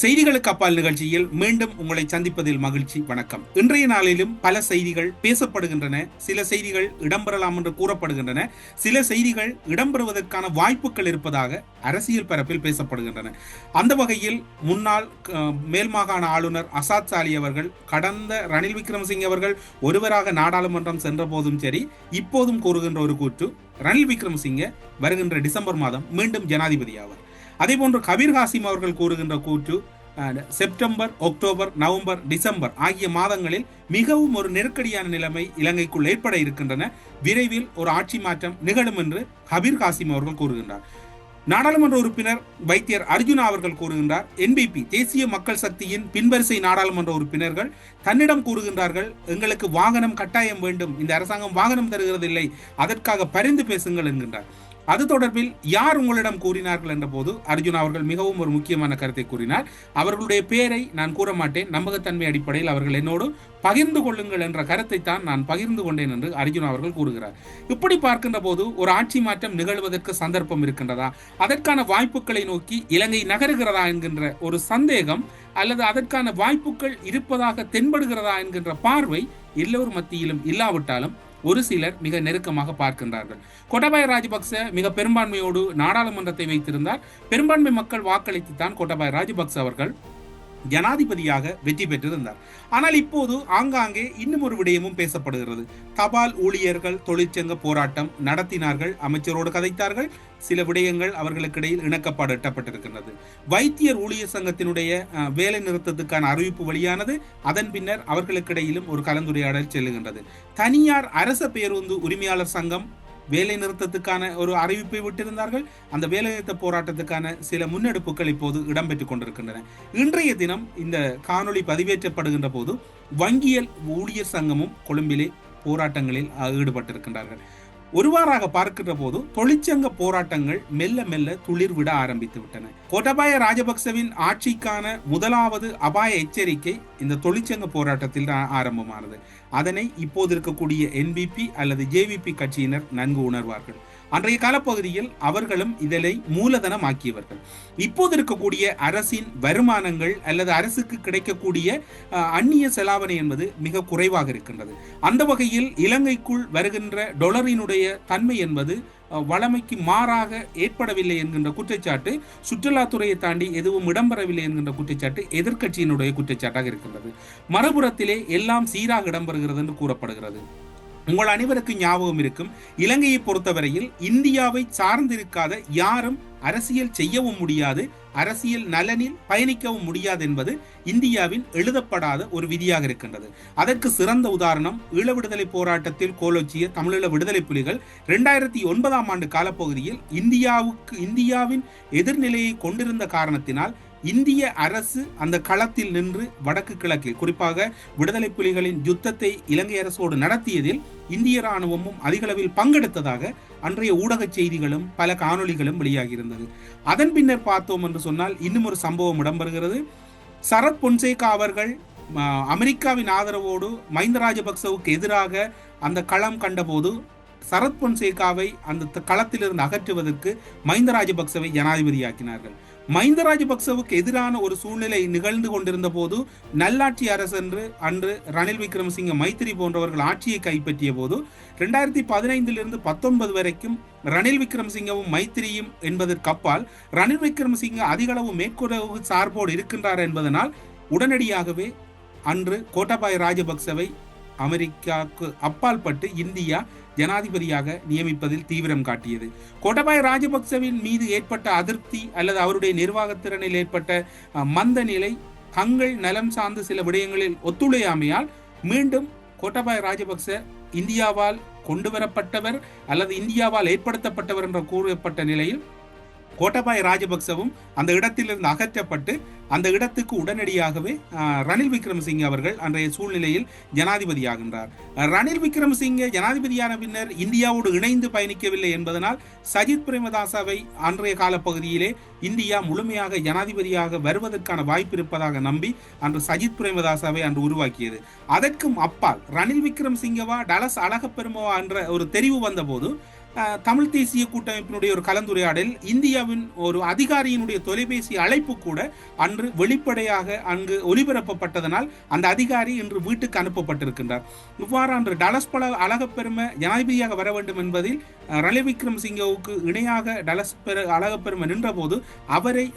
செய்திகளுக்கு அப்பால் நிகழ்ச்சியில் மீண்டும் உங்களை சந்திப்பதில் மகிழ்ச்சி வணக்கம். இன்றைய நாளிலும் பல செய்திகள் பேசப்படுகின்றன சில செய்திகள் இடம்பெறலாம் என்று கூறப்படுகின்றன சில செய்திகள் இடம்பெறுவதற்கான வாய்ப்புகள் இருப்பதாக அரசியல் பரப்பில் பேசப்படுகின்றன. அந்த வகையில் முன்னாள் மேல் மாகாண ஆளுநர் அசாத் சாலி அவர்கள் கடந்த ரணில் விக்ரமசிங்க அவர்கள் ஒருவராக நாடாளுமன்றம் சென்ற போதும் சரி இப்போதும் கூறுகின்ற ஒரு கூற்று ரணில் விக்ரமசிங்க வருகின்ற டிசம்பர் மாதம் மீண்டும் ஜனாதிபதி ஆவார். அதேபோன்று கபீர் ஹாசிம் அவர்கள் கூறுகின்ற கூற்று செப்டம்பர் அக்டோபர் நவம்பர் டிசம்பர் ஆகிய மாதங்களில் மிகவும் ஒரு நெருக்கடியான நிலைமை இலங்கைக்குள் ஏற்பட இருக்கின்றன. விரைவில் ஒரு ஆட்சி மாற்றம் நிகழும் என்று ஹபீர் காசிம் அவர்கள் கூறுகின்றார். நாடாளுமன்ற உறுப்பினர் வைத்தியர் அர்ஜுனா அவர்கள் கூறுகின்றார். என்பிபி தேசிய மக்கள் சக்தியின் பின்வரிசை நாடாளுமன்ற உறுப்பினர்கள் தன்னிடம் கூறுகின்றார்கள் எங்களுக்கு வாகனம் கட்டாயம் வேண்டும் இந்த அரசாங்கம் வாகனம் தருகிறதில்லை அதற்காக பரிந்து பேசுங்கள் என்கின்றார். அது தொடர்பில் யார் உங்களிடம் கூறினார்கள் என்ற போது அர்ஜுன் அவர்கள் மிகவும் ஒரு முக்கியமான கருத்தை கூறினார். அவர்களுடைய பேரை நான் கூற மாட்டேன். நம்பகத்தன்மை அடிப்படையில் அவர்கள் என்னோடு பகிர்ந்து கொள்ளுங்கள் என்ற கருத்தை தான் நான் பகிர்ந்து கொண்டேன் என்று அர்ஜுன் அவர்கள் கூறுகிறார். இப்படி பார்க்கின்ற போது ஒரு ஆட்சி மாற்றம் நிகழ்வதற்கு சந்தர்ப்பம் இருக்கின்றதா? அதற்கான வாய்ப்புகளை நோக்கி இலங்கை நகருகிறதா என்கின்ற ஒரு சந்தேகம் அல்லது அதற்கான வாய்ப்புகள் இருப்பதாக தென்படுகிறதா என்கின்ற பார்வை எல்லோர் மத்தியிலும் இல்லாவிட்டாலும் ஒரு சிலர் மிக நெருக்கமாக பார்க்கின்றார்கள். கோட்டபாய ராஜபக்ச மிக பெரும்பான்மையோடு நாடாளுமன்றத்தை வைத்திருந்தார். பெரும்பான்மை மக்கள் வாக்களித்து தான் ராஜபக்ச அவர்கள் ஜனாதிபதியாக வெற்றி பெற்றிருந்தார். ஆனால் இப்போது ஆங்காங்கே இன்னும் ஒரு விடயமும் பேசப்படுகிறது. தபால் ஊழியர்கள் தொழிற்சங்க போராட்டம் நடத்தினார்கள் அமைச்சரோடு கதைத்தார்கள். சில விடயங்கள் அவர்களுக்கிடையில் இணக்கப்பாடு எட்டப்பட்டிருக்கின்றது வைத்தியர் ஊழியர் சங்கத்தினுடைய அஹ், வேலை நிறுத்தத்துக்கான அறிவிப்பு வெளியானது அதன் பின்னர் அவர்களுக்கிடையிலும் ஒரு கலந்துரையாடல் செல்லுகின்றது. தனியார் அரச பேருந்து உரிமையாளர் சங்கம் வேலை நிறுத்தத்துக்கான ஒரு அறிவிப்பை விட்டிருந்தார்கள். அந்த வேலைநிறுத்த போராட்டத்துக்கான சில முன்னெடுப்புகள் இப்போது இடம்பெற்றுக் கொண்டிருக்கின்றன. இன்றைய தினம் இந்த காணொளி பதிவேற்றப்படுகின்ற போது வங்கியல் ஊழியர் சங்கமும் கொழும்பிலே போராட்டங்களில் ஈடுபட்டிருக்கின்றார்கள் ஒருவாறாக பார்க்கின்ற போது தொழிற்சங்க போராட்டங்கள் மெல்ல மெல்ல துளிர் விட ஆரம்பித்து விட்டன. கோட்டபாய ராஜபக்சவின் ஆட்சிக்கான முதலாவது அபாய எச்சரிக்கை இந்த தொழிற்சங்க போராட்டத்தில் தான் ஆரம்பமானது. அதனை இப்போது இருக்கக்கூடிய என்பிபி அல்லது ஜேவிபி கட்சியினர் நன்கு உணர்வார்கள். அன்றைய காலப்பகுதியில் அவர்களும் இதனை மூலதனமாக்கியவர்கள். இப்போது இருக்கக்கூடிய அரசின் வருமானங்கள் அல்லது அரசுக்கு கிடைக்கக்கூடிய அந்நிய செலாவணி என்பது மிக குறைவாக இருக்கின்றது. அந்த வகையில் இலங்கைக்குள் வருகின்ற டொலரினுடைய தன்மை என்பது வளமைக்கு மாறாக ஏற்படவில்லை என்கின்ற குற்றச்சாட்டு சுற்றுலாத்துறையை தாண்டி எதுவும் இடம்பெறவில்லை என்கின்ற குற்றச்சாட்டு எதிர்க்கட்சியினுடைய குற்றச்சாட்டாக இருக்கின்றது. மறுபுறத்திலே எல்லாம் சீராக இடம்பெறுகிறது என்று கூறப்படுகிறது. உங்கள் அனைவருக்கும் ஞாபகம் இருக்கும் இலங்கையை பொறுத்தவரையில் இந்தியாவை சார்ந்திருக்காத யாரும் அரசியல் செய்யவும் முடியாது அரசியல் நலனில் பயணிக்கவும் முடியாது என்பது இந்தியாவின் எழுதப்படாத ஒரு விதியாக இருக்கின்றது. அதற்கு சிறந்த உதாரணம் ஈழ விடுதலை போராட்டத்தில் கோலோச்சிய தமிழீழ விடுதலை புலிகள் இரண்டாயிரத்தி ஒன்பதாம் ஆண்டு காலப்பகுதியில் இந்தியாவுக்கு இந்தியாவின் எதிர்நிலையை கொண்டிருந்த காரணத்தினால் இந்திய அரசு அந்த களத்தில் நின்று வடக்கு கிழக்கில் குறிப்பாக விடுதலை புலிகளின் யுத்தத்தை இலங்கை அரசோடு நடத்தியதில் இந்திய ராணுவமும் அதிகளவில் பங்கெடுத்ததாக அன்றைய ஊடக செய்திகளும் பல காணொளிகளும் வெளியாகியிருந்தது. அதன் பின்னர் பார்த்தோம் என்று சொன்னால் இன்னும் ஒரு சம்பவம் இடம்பெறுகிறது. சரத் பொன்சேகா அவர்கள் அமெரிக்காவின் ஆதரவோடு மஹிந்த ராஜபக்சவுக்கு எதிராக அந்த களம் கண்டபோது சரத் பொன்சேகாவை அந்த களத்திலிருந்து அகற்றுவதற்கு மஹிந்த ராஜபக்சவை ஜனாதிபதியாக்கினார்கள். மஹிந்த ராஜபக்சவுக்கு எதிரான ஒரு சூழ்நிலை நிகழ்ந்து கொண்டிருந்த போது நல்லாட்சி அரசு என்று அன்று ரணில் விக்ரமசிங்க மைத்திரி போன்றவர்கள் ஆட்சியை கைப்பற்றிய போது ரெண்டாயிரத்தி பதினைந்திலிருந்து பத்தொன்பது வரைக்கும் ரணில் விக்ரமசிங்கவும் மைத்திரியும் என்பதற்கு அப்பால் ரணில் விக்ரமசிங்க அதிகளவு மேற்குறவு சார்போடு இருக்கின்றார் என்பதனால் உடனடியாகவே அன்று கோட்டாபாய ராஜபக்சவை அமெரிக்காவுக்கு அப்பால் பட்டு இந்தியா ஜனாதிபதியாக நியமிப்பதில் தீவிரம் காட்டியது. கோட்டபாய ராஜபக்சவின் மீது ஏற்பட்ட அதிருப்தி அல்லது அவருடைய நிர்வாகத்திறனில் ஏற்பட்ட மந்த நிலை தங்கள் நலம் சார்ந்த சில விடயங்களில் ஒத்துழையாமையால் மீண்டும் கோட்டபாய ராஜபக்ச இந்தியாவால் கொண்டு வரப்பட்டவர் அல்லது இந்தியாவால் ஏற்படுத்தப்பட்டவர் என்ற கூறப்பட்ட நிலையில் கோட்டபாய ராஜபக்சவும் அந்த இடத்திலிருந்து அகற்றப்பட்டு அந்த இடத்துக்கு உடனடியாகவே ரணில் விக்ரமசிங்கே அவர்கள் அன்றைய சூழ்நிலையில் ஜனாதிபதியாகின்றார். ரணில் விக்ரமசிங்கே ஜனாதிபதியான பின்னர் இந்தியாவோடு இணைந்து பயணிக்கவில்லை என்பதனால் சஜித் பிரேமதாசாவை அன்றைய காலப்பகுதியிலே இந்தியா முழுமையாக ஜனாதிபதியாக வருவதற்கான வாய்ப்பு இருப்பதாக நம்பி அன்று சஜித் பிரேமதாசாவை அன்று உருவாக்கியது. அதற்கும் அப்பால் ரணில் விக்ரமசிங்கவா டலஸ் அழகப்பெருமவா என்ற ஒரு தெரிவு வந்தபோது தமிழ் தேசிய கூட்டமைப்பினுடைய ஒரு கலந்துரையாடல் இந்தியாவின் ஒரு அதிகாரியினுடைய தொலைபேசி அழைப்பு கூட அன்று வெளிப்படையாக அங்கு ஒலிபரப்பப்பட்டதனால் அந்த அதிகாரி இன்று வீட்டுக்கு அனுப்பப்பட்டிருக்கின்றார். இவ்வாறு அன்று டலஸ் பல அழகப்பெருமை ஜனாதிபதியாக வர வேண்டும் என்பதில் ரணில் ரணில் விக்ரமசிங்கவுக்கு இணையாக டலஸ் பெரு அழகப்பெருமை நின்றபோது அவரை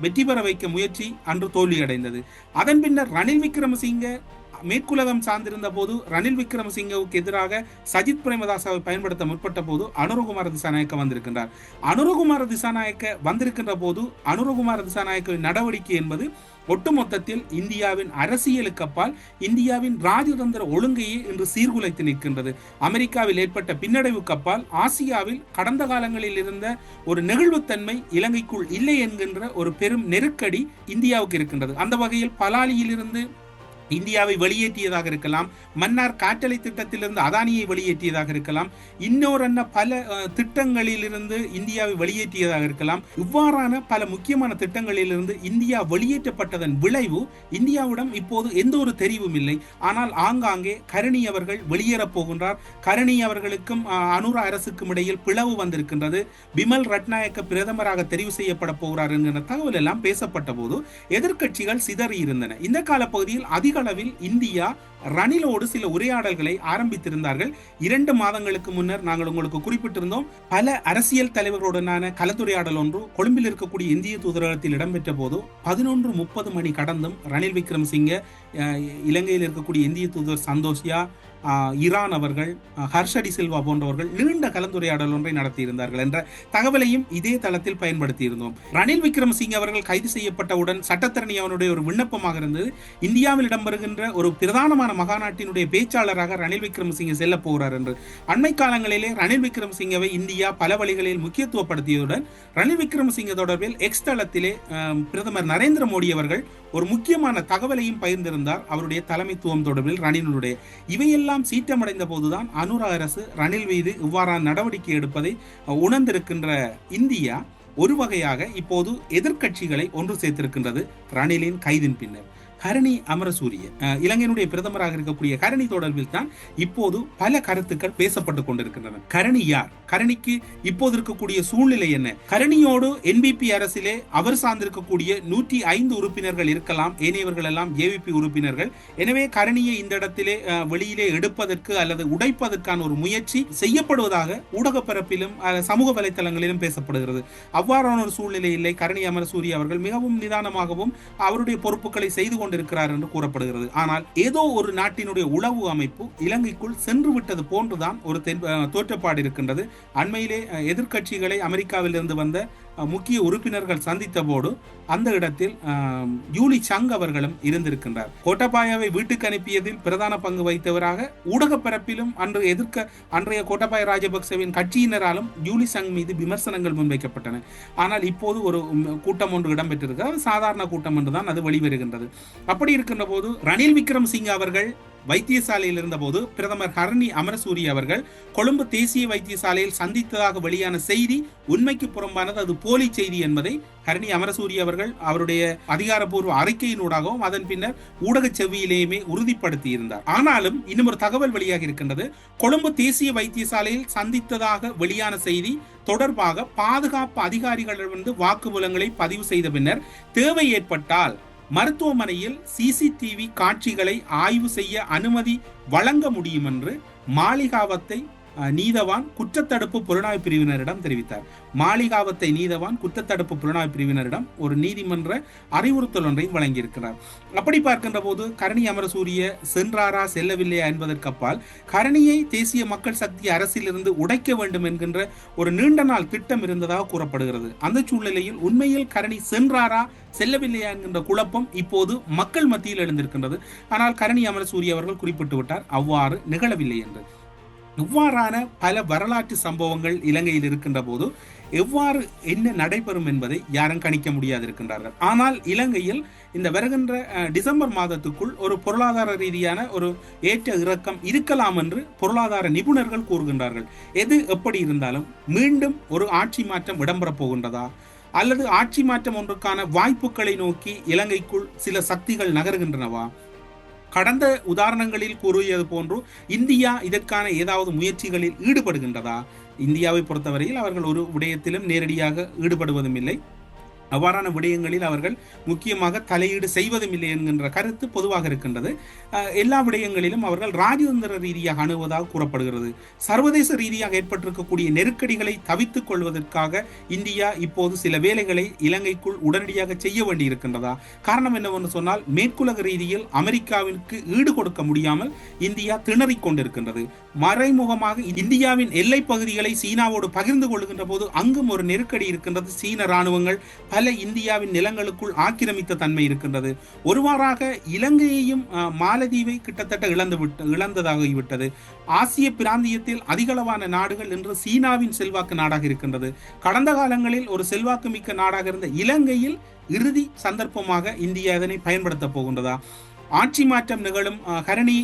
வெற்றி பெற வைக்க முயற்சி அன்று தோல்வியடைந்தது. அதன் பின்னர் ரணில் விக்ரமசிங்க மேற்குலகம் சார்ந்திருந்த போது ரணில் விக்ரமசிங்கவுக்கு எதிராக சஜித் பிரேமதாசாவை பயன்படுத்த முற்பட்ட போது அனுரகுமார திசாநாயக்க வந்திருக்கின்றார். அனுரகுமார திசாநாயக்க வந்திருக்கின்ற போது அனுரகுமார திசாநாயக்கவின் நடவடிக்கை என்பது ஒட்டுமொத்தத்தில் இந்தியாவின் அரசியலுக்கு அப்பால் இந்தியாவின் ராஜதந்திர ஒழுங்கையே இன்று சீர்குலைத்து நிற்கின்றது. அமெரிக்காவில் ஏற்பட்ட பின்னடைவுக்கு அப்பால் ஆசியாவில் கடந்த காலங்களில் இருந்த ஒரு நெகிழ்வுத்தன்மை இலங்கைக்குள் இல்லை என்கின்ற ஒரு பெரும் நெருக்கடி இந்தியாவுக்கு இருக்கின்றது. அந்த வகையில் பலாலியிலிருந்து இந்தியாவை வெளியேற்றியதாக இருக்கலாம். மன்னார் காற்றலை திட்டத்திலிருந்து அதானியை வெளியேற்றியதாக இருக்கலாம். இன்னொரு பல திட்டங்களிலிருந்து இந்தியாவை வெளியேற்றியதாக இருக்கலாம். இவ்வாறான பல முக்கியமான திட்டங்களிலிருந்து இந்தியா வெளியேற்றப்பட்டதன் விளைவு இந்தியாவிடம் இப்போது எந்த ஒரு தெரிவும் இல்லை. ஆனால் ஆங்காங்கே கரணி அவர்கள் வெளியேறப் போகின்றார். கரணி அவர்களுக்கும் அஹ், அனுர அரசுக்கும் இடையில் பிளவு வந்திருக்கின்றது. பிமல் ரட்நாயக்க பிரதமராக தெரிவு செய்யப்பட போகிறார் என்கிற தகவல் எல்லாம் பேசப்பட்ட போது எதிர்க்கட்சிகள் சிதறி இருந்தன. இந்த காலப்பகுதியில் அதிக அதிகளவில் இந்தியா ரணிலோடு சில உரையாடல்களை ஆரம்பித்திருந்தார்கள். இரண்டு மாதங்களுக்கு முன்னர் நாங்கள் உங்களுக்கு குறிப்பிட்டிருந்தோம். பல அரசியல் தலைவர்களுடனான கலந்துரையாடல் ஒன்று கொழும்பில் இருக்கக்கூடிய இந்திய தூதரகத்தில் இடம்பெற்ற போது பதினொன்று முப்பது மணி கடந்தும் ரணில் விக்ரமசிங்க இலங்கையில் இருக்கக்கூடிய இந்திய தூதர் சந்தோஷியா ஈரான் அவர்கள் ஹர்ஷடி சில்வா போன்றவர்கள் நீண்ட கலந்துரையாடல் ஒன்றை நடத்தியிருந்தார்கள் என்ற தகவலையும் இதே தளத்தில் பயன்படுத்தியிருந்தோம். ரணில் விக்ரமசிங்க அவர்கள் கைது செய்யப்பட்டவுடன் சட்டத்தரணி அவனுடைய ஒரு விண்ணப்பமாக இருந்தது. இந்தியாவில் இடம்பெறுகின்ற ஒரு பிரதானமான மகாநாட்டினுடைய பேச்சாளராக ரணில் விக்ரமசிங்க செல்ல போகிறார் என்று. அண்மை காலங்களிலே ரணில் விக்ரமசிங்கவை இந்தியா பல வழிகளில் முக்கியத்துவப்படுத்தியதுடன் ரணில் விக்ரமசிங்க தொடர்பில் எக்ஸ் தளத்திலே பிரதமர் நரேந்திர மோடி அவர்கள் ஒரு முக்கியமான தகவலையும் பகிர்ந்திருந்தார். அவருடைய தலைமைத்துவம் தொடர்பில் ரணிலுடைய. இவையெல்லாம் சீற்றமடைந்த போதுதான் அனுரா அரசு ரணில் மீது இவ்வாறான நடவடிக்கை எடுப்பதை உணர்ந்திருக்கின்ற இந்தியா ஒரு வகையாக இப்போது எதிர்க்கட்சிகளை ஒன்று சேர்த்திருக்கின்றது ரணிலின் கைதின் பின்னர். கரணி அமரசூரிய இலங்கையினுடைய பிரதமராக இருக்கக்கூடிய கரணி தொடர்பில் தான் இப்போது பல கருத்துக்கள் பேசப்பட்டு கொண்டிருக்கின்றன. கரணி யார்? கரணிக்கு இப்போது இருக்கக்கூடிய சூழ்நிலை என்ன? கரணியோடு என்பிபி அரசிலே அவர் சார்ந்திருக்கக்கூடிய நூற்றி ஐந்து உறுப்பினர்கள் இருக்கலாம். ஏனையவர்கள் எல்லாம் ஏவிபி உறுப்பினர்கள். எனவே கரணியை இந்த இடத்திலே வெளியிலே எடுப்பதற்கு அல்லது உடைப்பதற்கான ஒரு முயற்சி செய்யப்படுவதாக ஊடக பரப்பிலும் சமூக வலைத்தளங்களிலும் பேசப்படுகிறது. அவ்வாறான ஒரு சூழ்நிலை இல்லை. கரணி அமரசூரி அவர்கள் மிகவும் நிதானமாகவும் அவருடைய பொறுப்புகளை செய்து கொண்டு கொண்டிருக்கிறார் என்று கூறப்படுகிறது. ஆனால் ஏதோ ஒரு நாட்டினுடைய உளவு அமைப்பு இலங்கைக்குள் சென்று விட்டது போன்றுதான் ஒரு தென்- தோற்றப்பாடு இருக்கின்றது. அண்மையிலே எதிர்கட்சிகளை அமெரிக்காவிலிருந்து வந்த முக்கிய உறுப்பினர்கள் சந்தித்த போது அந்த இடத்தில் யூலி சங் அவர்களும் இருந்திருக்கின்றார். கோட்டபாயாவை வீட்டுக்கு அனுப்பியதில் பிரதான பங்கு வகித்தவராக ஊடக பரப்பிலும் அன்று எதிர்க்க அன்றைய கோட்டபாய ராஜபக்சவின் கட்சியினராலும் யூலி சங் மீது விமர்சனங்கள் முன்வைக்கப்பட்டன. ஆனால் இப்போது ஒரு கூட்டம் ஒன்று இடம்பெற்றிருக்கிறது. சாதாரண கூட்டம் என்றுதான் அது வெளிவருகின்றது. அப்படி இருக்கின்ற போது ரணில் விக்ரமசிங்க அவர்கள் வைத்தியசாலையில் இருந்தபோது பிரதமர் ஹரணி அமரசூரி அவர்கள் கொழும்பு தேசிய வைத்தியசாலையில் சந்தித்ததாக வெளியான செய்தி உண்மைக்கு புறம்பானது. அது போலி செய்தி என்பதை ஹரணி அமரசூரி அவர்கள் அவருடைய அதிகாரப்பூர்வ அறிக்கையினூடாகவும் அதன் பின்னர் ஊடக செவ்வியிலேயுமே உறுதிப்படுத்தி இருந்தார் ஆனாலும் இன்னும் ஒரு தகவல் வெளியாக இருக்கின்றது. கொழும்பு தேசிய வைத்தியசாலையில் சந்தித்ததாக வெளியான செய்தி தொடர்பாக பாதுகாப்பு அதிகாரிகளிடமிருந்து வாக்குமூலங்களை பதிவு செய்த பின்னர் தேவை ஏற்பட்டால் மருத்துவமனையில் சிசிடிவி காட்சிகளை ஆய்வு செய்ய அனுமதி வழங்க முடியும் என்று மாளிகாவத்தை நீதவான் குற்றத்தடுப்பு புலனாய்வு பிரிவினரிடம் தெரிவித்தார். மாளிகாவத்தை நீதவான் குற்றத்தடுப்பு புலனாய்வு பிரிவினரிடம் ஒரு நீதிமன்ற அறிவுறுத்தல் ஒன்றையும் வழங்கியிருக்கிறார். அப்படி பார்க்கின்ற போது கரணி அமரசூரிய சென்றாரா செல்லவில்லையா என்பதற்கு அப்பால் கரணியை தேசிய மக்கள் சக்தி அரசிலிருந்து உடைக்க வேண்டும் என்கின்ற ஒரு நீண்ட நாள் திட்டம் இருந்ததாக கூறப்படுகிறது. அந்த சூழ்நிலையில் உண்மையில் கரணி சென்றாரா செல்லவில்லையா என்கின்ற குழப்பம் இப்போது மக்கள் மத்தியில் எழுந்திருக்கின்றது. ஆனால் கரணி அமரசூரிய அவர்கள் குறிப்பிட்டு விட்டார் அவ்வாறு நிகழவில்லை என்று. இவ்வாறான பல வரலாற்று சம்பவங்கள் இலங்கையில் இருக்கின்ற போது எவ்வாறு என்ன நடைபெறும் என்பதை யாரும் கணிக்க முடியாது இருக்கின்றார்கள் ஆனால் இலங்கையில் இந்த வருகின்ற டிசம்பர் மாதத்துக்குள் ஒரு பொருளாதார ரீதியான ஒரு ஏற்ற இறக்கம் இருக்கலாம் என்று பொருளாதார நிபுணர்கள் கூறுகின்றார்கள். எது எப்படி இருந்தாலும் மீண்டும் ஒரு ஆட்சி மாற்றம் இடம்பெறப் போகின்றதா? அல்லது ஆட்சி மாற்றம் ஒன்றுக்கான வாய்ப்புகளை நோக்கி இலங்கைக்குள் சில சக்திகள் நகர்கின்றனவா? கடந்த உதாரணங்களில் கூறியது போன்று இந்தியா இதற்கான ஏதாவது முயற்சிகளில் ஈடுபடுகின்றதா? இந்தியாவை பொறுத்தவரையில் அவர்கள் ஒரு விடயத்திலும் நேரடியாக ஈடுபடுவதும் இல்லை. அவ்வாறான விடயங்களில் அவர்கள் முக்கியமாக தலையீடு செய்வதும் இல்லை என்கின்ற கருத்து பொதுவாக இருக்கின்றது. எல்லா விடயங்களிலும் அவர்கள் ராஜதந்திர ரீதியாக அணுவதாக கூறப்படுகிறது. சர்வதேச ரீதியாக ஏற்பட்டிருக்கக்கூடிய நெருக்கடிகளை தவித்துக் கொள்வதற்காக இந்தியா இப்போது சில வேலைகளை இலங்கைக்குள் உடனடியாக செய்ய வேண்டியிருக்கின்றதா? காரணம் என்னவென்று சொன்னால் மேற்குலக ரீதியில் அமெரிக்காவிற்கு ஈடு கொடுக்க முடியாமல் இந்தியா திணறிக் கொண்டிருக்கின்றது. மறைமுகமாக இந்தியாவின் எல்லை பகுதிகளை சீனாவோடு பகிர்ந்து கொள்கின்ற போது அங்கும் ஒரு நெருக்கடி இருக்கின்றது. சீன ராணுவங்கள் பல இந்தியாவின் நிலங்களுக்குள் ஆக்கிரமித்த தன்மை இருக்கின்றது. ஒருவாறாக இலங்கையையும் மாலதீவை கிட்டத்தட்ட இழந்து விட்டு இழந்ததாகிவிட்டது ஆசிய பிராந்தியத்தில் அதிகளவான நாடுகள் இன்று சீனாவின் செல்வாக்கு நாடாக இருக்கின்றது. கடந்த காலங்களில் ஒரு செல்வாக்கு மிக்க நாடாக இருந்த இலங்கையில் இறுதி சந்தர்ப்பமாக இந்தியா இதனை பயன்படுத்த போகின்றதா? ஆட்சி மாற்றம் நிகழும் ஹரணி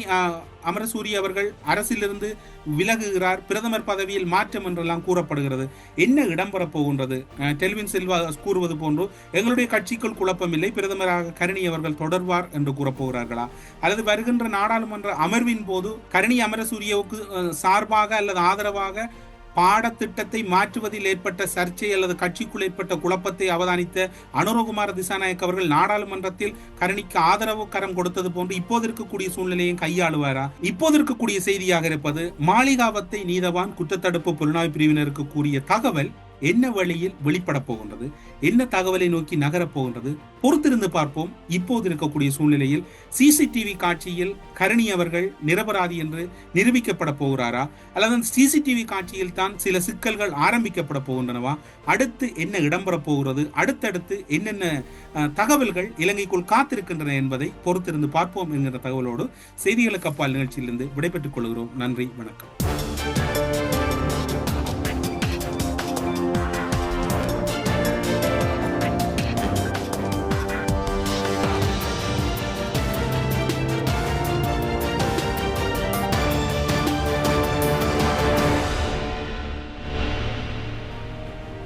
அமரசூரி அவர்கள் அரசிலிருந்து விலகுகிறார். பிரதமர் பதவியில் மாற்றம் என்றெல்லாம் கூறப்படுகிறது. என்ன இடம்பெறப் போகின்றது? டெல்வின் செல்வா கூறுவது போன்று எங்களுடைய கட்சிக்குள் குழப்பமில்லை. பிரதமராக கருணி அவர்கள் தொடர்வார் என்று கூறப்போகிறார்களா? அல்லது வருகின்ற நாடாளுமன்ற அமர்வின் போது கருணி அமரசூரியவுக்கு சார்பாக அல்லது ஆதரவாக பாடத்திட்டத்தை மாற்றுவதில் ஏற்பட்ட சர்ச்சை அல்லது கட்சிக்குள் ஏற்பட்ட குழப்பத்தை அவதானித்த அனுரகுமார திசாநாயக் அவர்கள் நாடாளுமன்றத்தில் கரணிக்கு ஆதரவு கரம் கொடுத்தது போன்று இப்போது இருக்கக்கூடிய சூழ்நிலையும் கையாளுவாரா? இப்போது இருக்கக்கூடிய செய்தியாக இருப்பது மாளிகாவத்தை நீதவான் குற்றத்தடுப்பு புலனாய்வு பிரிவினருக்கு கூறிய தகவல் என்ன வழியில் வெளிப்பட போகின்றது? என்ன தகவலை நோக்கி நகரப் போகின்றது? பொறுத்திருந்து பார்ப்போம். இப்போது இருக்கக்கூடிய சூழ்நிலையில் சிசிடிவி காட்சியில் கரணி அவர்கள் நிரபராதி என்று நிரூபிக்கப்பட போகிறாரா? அல்லது அந்த சிசிடிவி காட்சியில் தான் சில சிக்கல்கள் ஆரம்பிக்கப்பட போகின்றனவா? அடுத்து என்ன இடம்பெற போகிறது? அடுத்தடுத்து என்னென்ன தகவல்கள் இலங்கைக்குள் காத்திருக்கின்றன என்பதை பொறுத்திருந்து பார்ப்போம் என்கிற தகவலோடு செய்திகளுக்கு அப்பால் நிகழ்ச்சியிலிருந்து விடைபெற்றுக் கொள்கிறோம். நன்றி வணக்கம்.